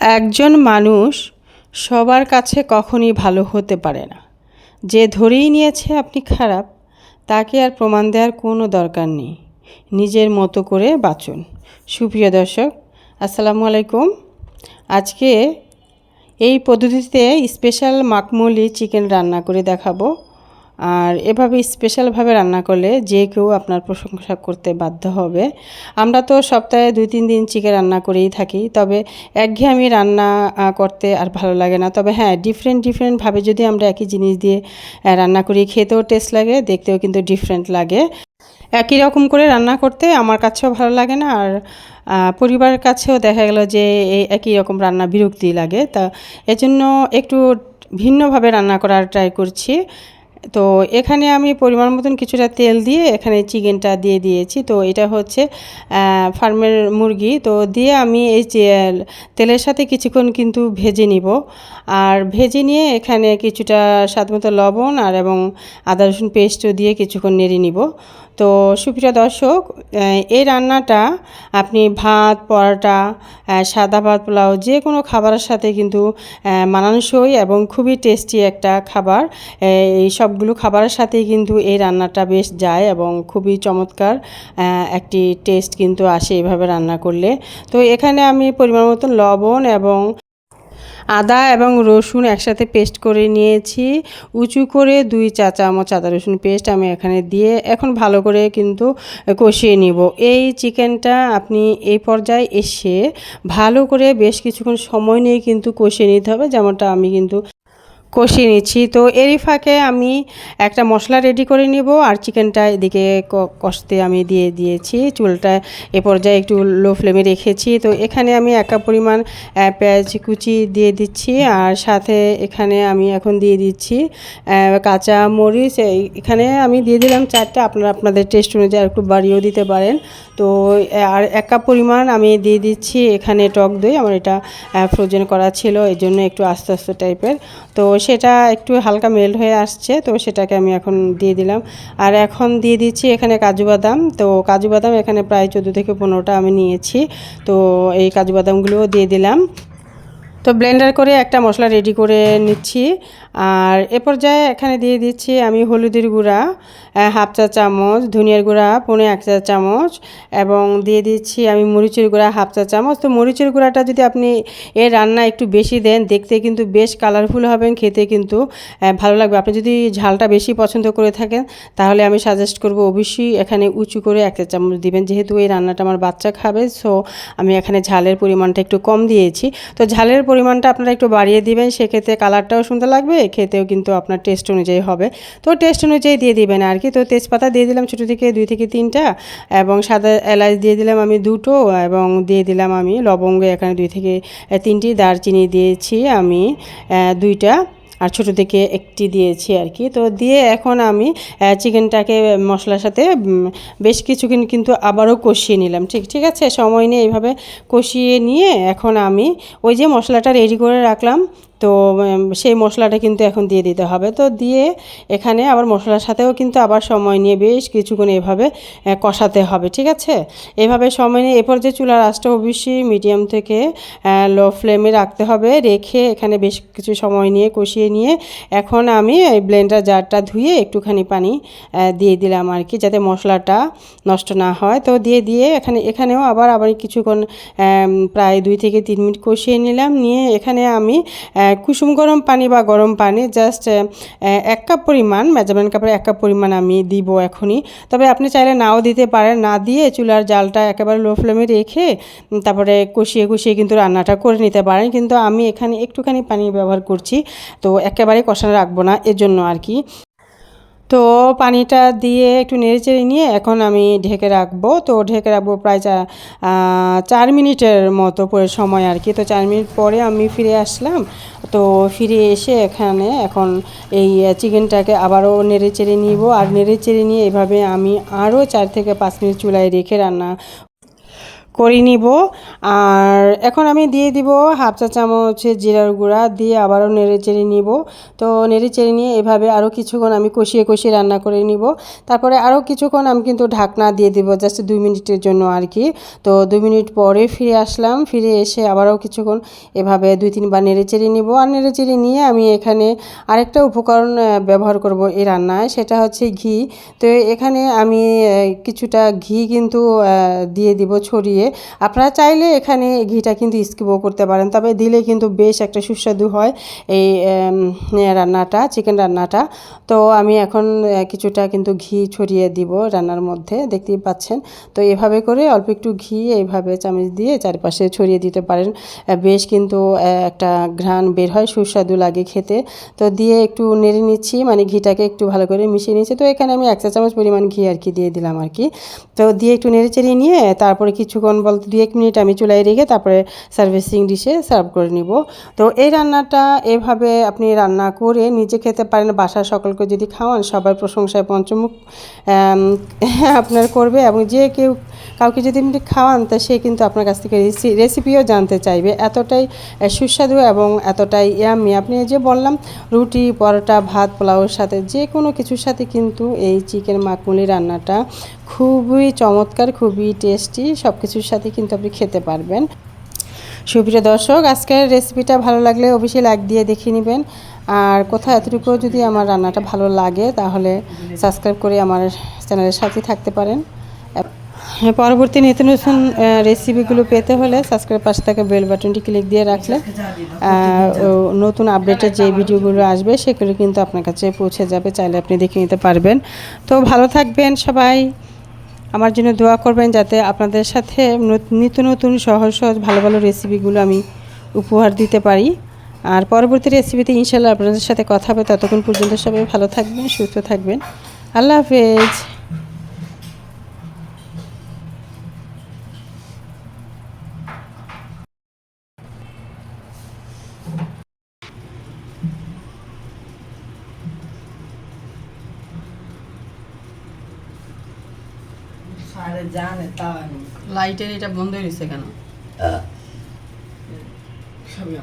একজন মানুষ সবার কাছে কখনই ভালো হতে পারে না। যে ধরেই নিয়েছে আপনি খারাপ, তাকে আর প্রমাণ দেওয়ার কোনো দরকার নেই। নিজের মতো করে বাঁচুন। সুপ্রিয় দর্শক, আসসালামু আলাইকুম। আজকে এই পদ্ধতিতে স্পেশাল মাকমলি চিকেন রান্না করে দেখাবো। আর এভাবে স্পেশালভাবে রান্না করলে যে কেউ আপনার প্রশংসা করতে বাধ্য হবে। আমরা তো সপ্তাহে দুই তিন দিন চিকেন রান্না করেই থাকি, তবে একঘেয়েমি রান্না করতে আর ভালো লাগে না। তবে হ্যাঁ ডিফারেন্ট ডিফারেন্টভাবে যদি আমরা একই জিনিস দিয়ে রান্না করি, খেতেও টেস্ট লাগে, দেখতেও কিন্তু ডিফারেন্ট লাগে। একই রকম করে রান্না করতে আমার কাছেও ভালো লাগে না, আর পরিবারের কাছেও দেখা গেল যে এই একই রকম রান্না বিরক্তি লাগে। তা এজন্য একটু ভিন্নভাবে রান্না করার ট্রাই করছি। তো এখানে আমি পরিমাণ মতন কিছুটা তেল দিয়ে এখানে চিকেনটা দিয়ে দিয়েছি। তো এটা হচ্ছে ফার্মের মুরগি। তো দিয়ে আমি এই তেলের সাথে কিছুক্ষণ কিন্তু ভেজে নিব। আর ভেজে নিয়ে এখানে কিছুটা স্বাদমতো লবণ আর এবং আদা রসুন পেস্টও দিয়ে কিছুক্ষণ নেড়ে নিব। তো সুপ্রিয় দর্শক এই রান্নাটা আপনি ভাত, পরোটা সাদা ভাত পোলাও যে কোনো খাবারের সাথে কিন্তু মানানসই এবং খুবই টেস্টি একটা খাবার। এই সবগুলো খাবারের সাথেই কিন্তু এই রান্নাটা বেশ যায় এবং খুবই চমৎকার একটি টেস্ট কিন্তু আসে এভাবে রান্না করলে। তো এখানে আমি পরিমাণ মতন লবণ এবং আদা এবং রসুন একসাথে পেস্ট করে নিয়েছি। উঁচু করে দুই চা চামচ আদা রসুন পেস্ট আমি এখানে দিয়ে এখন ভালো করে কিন্তু কষিয়ে নিব। এই চিকেনটা আপনি এই পর্যায়ে এসে ভালো করে বেশ কিছুক্ষণ সময় নিয়ে কিন্তু কষিয়ে নিতে হবে, যেমনটা আমি কিন্তু কষিয়ে নিচ্ছি। তো এরই ফাঁকে আমি একটা মশলা রেডি করে নিব আর চিকেনটা এদিকে কষতে আমি দিয়ে দিয়েছি। চুলটা এ পর্যায়ে একটু লো ফ্লেমে রেখেছি। তো এখানে আমি একা পরিমাণ পেঁয়াজ কুচি দিয়ে দিচ্ছি আর সাথে এখানে আমি এখন দিয়ে দিচ্ছি কাঁচা মরিচ। এখানে আমি দিয়ে দিলাম চারটে। আপনারা, আপনাদের টেস্ট অনুযায়ী একটু বাড়িয়েও দিতে পারেন। তো আর এক কাপ পরিমাণ আমি দিয়ে দিচ্ছি এখানে টক দই। আমার এটা ফ্রোজেন করা ছিল। এই জন্য একটু আস্তে আস্তে টাইপের তো সেটা একটু হালকা মেল্ট হয়ে আসছে, তো সেটাকে আমি এখন দিয়ে দিলাম। আর এখন দিয়ে দিচ্ছি এখানে কাজু বাদাম। তো কাজু বাদাম এখানে প্রায় চোদ্দ থেকে পনেরোটা আমি নিয়েছি। তো এই কাজু বাদামগুলোও দিয়ে দিলাম। তো ব্লেন্ডার করে একটা মশলা রেডি করে নিচ্ছি। আর এ পর্যায়ে এখানে দিয়ে দিচ্ছি আমি হলুদের গুঁড়া হাফ চা চামচ, ধনিয়ার গুঁড়া, পৌনে এক চা চামচ এবং দিয়ে দিচ্ছি আমি মরিচের গুঁড়া, হাফ চা চামচ। তো মরিচের গুঁড়াটা যদি আপনি এর রান্না একটু বেশি দেন, দেখতে কিন্তু বেশ কালারফুল হবেন, খেতে কিন্তু ভালো লাগবে। আপনি যদি ঝালটা বেশি পছন্দ করে থাকেন, তাহলে আমি সাজেস্ট করব অবশ্যই এখানে উঁচু করে এক চা চামচ দিবেন। যেহেতু এই রান্নাটা আমার বাচ্চা খাবে সো আমি এখানে ঝালের পরিমাণটা একটু কম দিয়েছি। তো ঝালের পরিমাণটা আপনারা একটু বাড়িয়ে দিবেন, সেক্ষেত্রে কালারটাও সুন্দর লাগবে, খেতেও কিন্তু আপনার টেস্ট অনুযায়ী হবে। তো টেস্ট অনুযায়ী দিয়ে দিবেন আর কি। তো তেজপাতা দিয়ে দিলাম ছোটো থেকে দুই থেকে তিনটা এবং সাদা এলাচ দিয়ে দিলাম আমি দুটো এবং দিয়ে দিলাম আমি লবঙ্গ এখানে দুই থেকে তিনটি দারচিনি দিয়েছি আমি দুইটা। আর ছোটো থেকে একটি দিয়েছি আর কি। তো দিয়ে এখন আমি চিকেনটাকে মশলার সাথে বেশ কিছুক্ষণ কিন্তু আবারও কষিয়ে নিলাম। ঠিক ঠিক আছে? সময় নিয়ে এইভাবে কষিয়ে নিয়ে এখন আমি ওই যে মশলাটা রেডি করে রাখলাম তো সেই মশলাটা কিন্তু এখন দিয়ে দিতে হবে। তো দিয়ে এখানে আবার মশলার সাথেও কিন্তু আবার সময় নিয়ে বেশ কিছুক্ষণ এভাবে কষাতে হবে, ঠিক আছে? এভাবে সময় নিয়ে এরপর যে চুলার আঁচটা অবশ্যই মিডিয়াম থেকে লো ফ্লেমে রাখতে হবে। রেখে এখানে বেশ কিছু সময় নিয়ে কষিয়ে নিয়ে এখন আমি এই ব্লেন্ডার জারটা ধুয়ে একটুখানি পানি দিয়ে দিলাম আর কি, যাতে মশলাটা নষ্ট না হয়। তো দিয়ে দিয়ে এখানে, এখানেও আবার আবার কিছুক্ষণ প্রায় দুই থেকে তিন মিনিট কষিয়ে নিলাম। নিয়ে এখানে আমি কুসুম গরম পানি বা গরম পানি জাস্ট এক কাপ পরিমাণ, মেজারমেন্ট কাপের এক কাপ পরিমাণ আমি দিব এখনই। তবে আপনি চাইলে নাও দিতে পারেন, না দিয়ে চুলার জালটা একেবারে লো ফ্লেমে রেখে তারপরে কষিয়ে কষিয়ে কিন্তু রান্নাটা করে নিতে পারেন। কিন্তু আমি এখানে একটুখানি পানি ব্যবহার করছি, তো একেবারে কষানো রাখব না এর জন্য আর কি। তো পানিটা দিয়ে একটু নেড়েচেড়ে নিয়ে এখন আমি ঢেকে রাখব। তো ঢেকে রাখব প্রায় চার মিনিটের মতো পরে সময় আর কি। তো চার মিনিট পরে আমি ফিরে আসলাম। তো ফিরে এসে এখানে এখন এই চিকেনটাকে আবারও নেড়ে চেড়ে নিব। আর নেড়েচেড়ে নিয়ে এভাবে আমি আরও চার থেকে পাঁচ মিনিট চুলায় রেখে রান্না করে নিব। আর এখন আমি দিয়ে দিব হাফ চা চামচ জিরার গুঁড়া, দিয়ে আবারও নেড়ে চেড়ে নিব। তো নেড়ে চেড়ে নিয়ে এভাবে আরও কিছুক্ষণ আমি কষিয়ে কষিয়ে রান্না করে নিব। তারপরে আরও কিছুক্ষণ আমি কিন্তু ঢাকনা দিয়ে দিব জাস্ট দুই মিনিটের জন্য আর কি। তো দুই মিনিট পরে ফিরে আসলাম, ফিরে এসে আবারও কিছুক্ষণ এভাবে দুই তিনবার নেড়ে চেড়ে নিব। আর নেড়ে চেড়ে নিয়ে আমি এখানে আরেকটা উপকরণ ব্যবহার করব এই রান্নায়, সেটা হচ্ছে ঘি। তো এখানে আমি কিছুটা ঘি কিন্তু দিয়ে দিব ছড়িয়ে। আপনারা চাইলে এখানে ঘিটা কিন্তু স্কিপও করতে পারেন। তবে দিলে কিন্তু বেশ একটা সুস্বাদু হয় এই রান্নাটা, চিকেন রান্নাটা। তো আমি এখন কিছুটা কিন্তু ঘি ছড়িয়ে দিব রান্নার মধ্যে, দেখতেই পাচ্ছেন। তো এভাবে করে অল্প একটু ঘি এইভাবে চামচ দিয়ে চারপাশে ছড়িয়ে দিতে পারেন। বেশ কিন্তু একটা ঘ্রাণ বের হয়, সুস্বাদু লাগে খেতে। তো দিয়ে একটু নেড়ে নিচ্ছি মানে ঘিটাকে একটু ভালো করে মিশিয়ে নিচ্ছি। তো এখানে আমি এক চা চামচ পরিমাণ ঘি আর কি দিয়ে দিলাম আর কি। তো দিয়ে একটু নেড়ে চেড়ে নিয়ে তারপরে কিছুক্ষণ বলতে দু এক মিনিট আমি চুলায় রেখে তারপরে সার্ভিসিং ডিশে সার্ভ করে নিব। তো এই রান্নাটা এভাবে আপনি রান্না করে নিজে খেতে পারেন, বাসার সকলকে যদি খাওয়ান, সবার প্রশংসায় পঞ্চমুখ আপনার করবে এবং যে কেউ কাউকে যদি আপনি খাওয়ান, তা সে কিন্তু আপনার কাছ থেকে রেসিপিও জানতে চাইবে। এতটাই সুস্বাদু এবং এতটাই ইয়ামি আপনি যে বললাম, রুটি, পরোটা, ভাত, পোলাওর সাথে যে কোনো কিছুর সাথে কিন্তু এই চিকেন মাকমুলি রান্নাটা খুবই চমৎকার, খুবই টেস্টি সব কিছুর সাথে কিন্তু আপনি খেতে পারবেন। সুপ্রিয় দর্শক, আজকের রেসিপিটা ভালো লাগলে অবশ্যই লাইক দিয়ে দেখে নেবেন। আর কোথাও এতটুকু যদি আমার রান্নাটা ভালো লাগে, তাহলে সাবস্ক্রাইব করে আমার চ্যানেলের সাথে থাকতে পারেন। পরবর্তী নিত্য নতুন রেসিপিগুলো পেতে হলে সাবস্ক্রাইব পাশে থাকা বেল বাটনটি ক্লিক দিয়ে রাখলে নতুন আপডেটের যে ভিডিওগুলো আসবে, সেগুলো কিন্তু আপনার কাছে পৌঁছে যাবে, চাইলে আপনি দেখে নিতে পারবেন। তো ভালো থাকবেন সবাই। আমার জন্য দোয়া করবেন যাতে আপনাদের সাথে নত- নিত্য নতুন সহজ সহজ ভালো ভালো রেসিপিগুলো আমি উপহার দিতে পারি। আর পরবর্তী রেসিপিতে ইনশাল্লাহ আপনাদের সাথে কথা হবে। ততক্ষণ পর্যন্ত সবাই ভালো থাকবেন, সুস্থ থাকবেন। আল্লাহ হাফেজ। সারে জানে তাও আমি। লাইটের এটা বন্ধ হয়েছে কেন? সবই